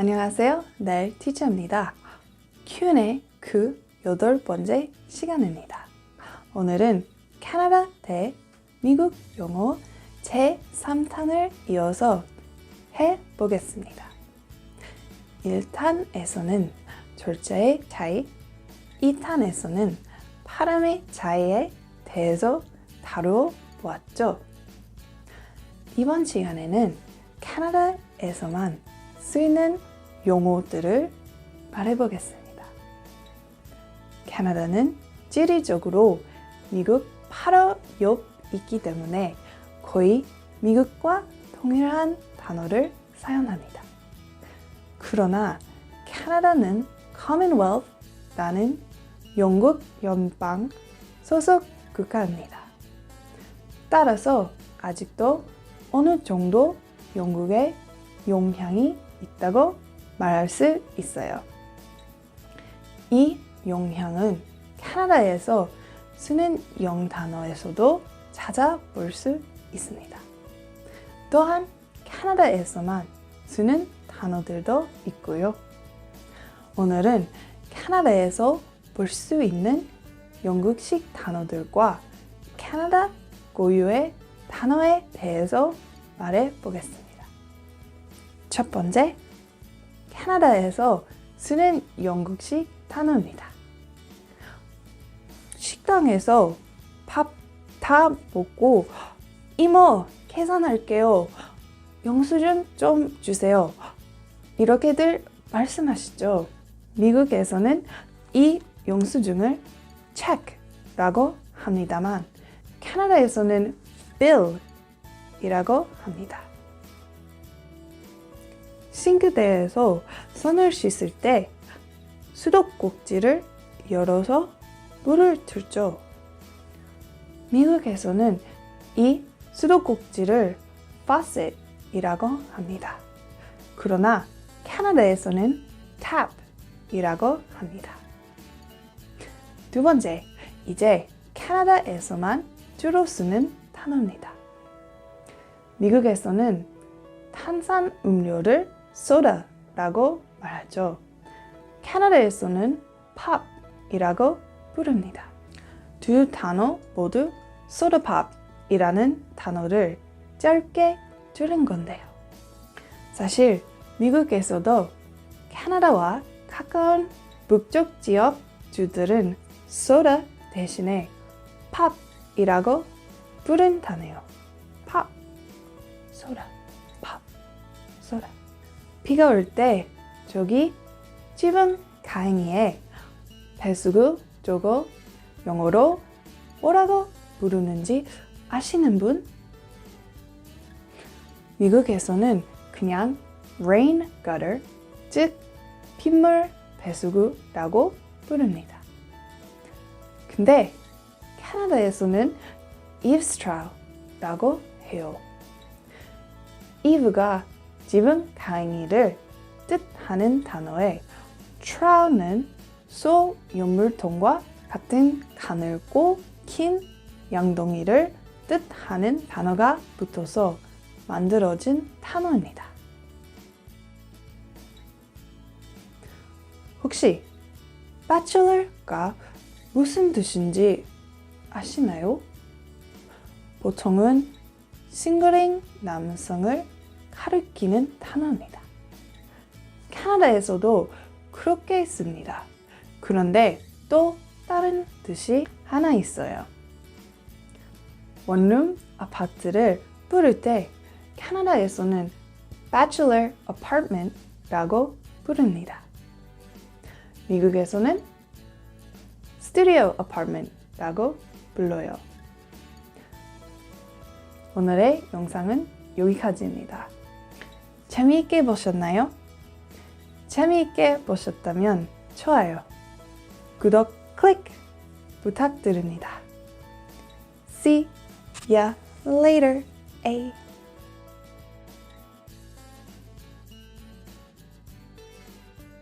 안녕하세요. 넬 티처입니다. Q&A 그 여덟 번째 시간입니다. 오늘은 캐나다 대 미국 영어 제 3탄을 이어서 해 보겠습니다. 1탄에서는 절자의 차이, 2탄에서는 파람의 차이에 대해서 다루어 보았죠. 이번 시간에는 캐나다에서만 쓰이는 용어들을 말해보겠습니다. 캐나다는 지리적으로 미국 바로 옆 있기 때문에 거의 미국과 동일한 단어를 사용합니다. 그러나 캐나다는 Commonwealth라는 영국 연방 소속 국가입니다. 따라서 아직도 어느 정도 영국의 영향이 있다고 말할 수 있어요. 이 영향은 캐나다에서 쓰는 영단어에서도 찾아볼 수 있습니다. 또한 캐나다에서만 쓰는 단어들도 있고요. 오늘은 캐나다에서 볼 수 있는 영국식 단어들과 캐나다 고유의 단어에 대해서 말해 보겠습니다. 첫 번째, 캐나다에서 쓰는 영국식 단어입니다. 식당에서 밥 다 먹고 이모 계산할게요. 영수증 좀 주세요. 이렇게들 말씀하시죠. 미국에서는 이 영수증을 check라고 합니다만 캐나다에서는 bill이라고 합니다. 싱크대에서 손을 씻을 때 수도꼭지를 열어서 물을 틀죠. 미국에서는 이 수도꼭지를 faucet이라고 합니다. 그러나 캐나다에서는 tap이라고 합니다. 두 번째, 이제 캐나다에서만 주로 쓰는 단어입니다. 미국에서는 탄산 음료를 소다라고 말하죠. 캐나다에서는 팝이라고 부릅니다. 두 단어 모두 소다팝이라는 단어를 짧게 줄인 건데요. 사실 미국에서도 캐나다와 가까운 북쪽 지역 주들은 소다 대신에 팝이라고 부른다네요. 팝, 소다, 팝, 소다. 비가 올 때 저기 지붕 가행이에 배수구 저거 영어로 뭐라고 부르는지 아시는 분? 미국에서는 그냥 rain gutter, 즉 빗물 배수구라고 부릅니다. 근데 캐나다에서는 eavesdrop라고 해요. eave가 지붕 가행이를 뜻하는 단어에 trow는 소 연물통과 같은 가늘고 긴 양동이를 뜻하는 단어가 붙어서 만들어진 단어입니다. 혹시 bachelor가 무슨 뜻인지 아시나요? 보통은 싱글인 남성을 가리키는 단어입니다. 캐나다에서도 그렇게 씁니다. 그런데 또 다른 뜻이 하나 있어요. 원룸 아파트를 부를 때 캐나다에서는 bachelor apartment라고 부릅니다. 미국에서는 studio apartment라고 불러요. 오늘의 영상은 여기까지입니다. 재미있게 보셨나요? 재미있게 보셨다면 좋아요, 구독 클릭 부탁드립니다. See ya later. A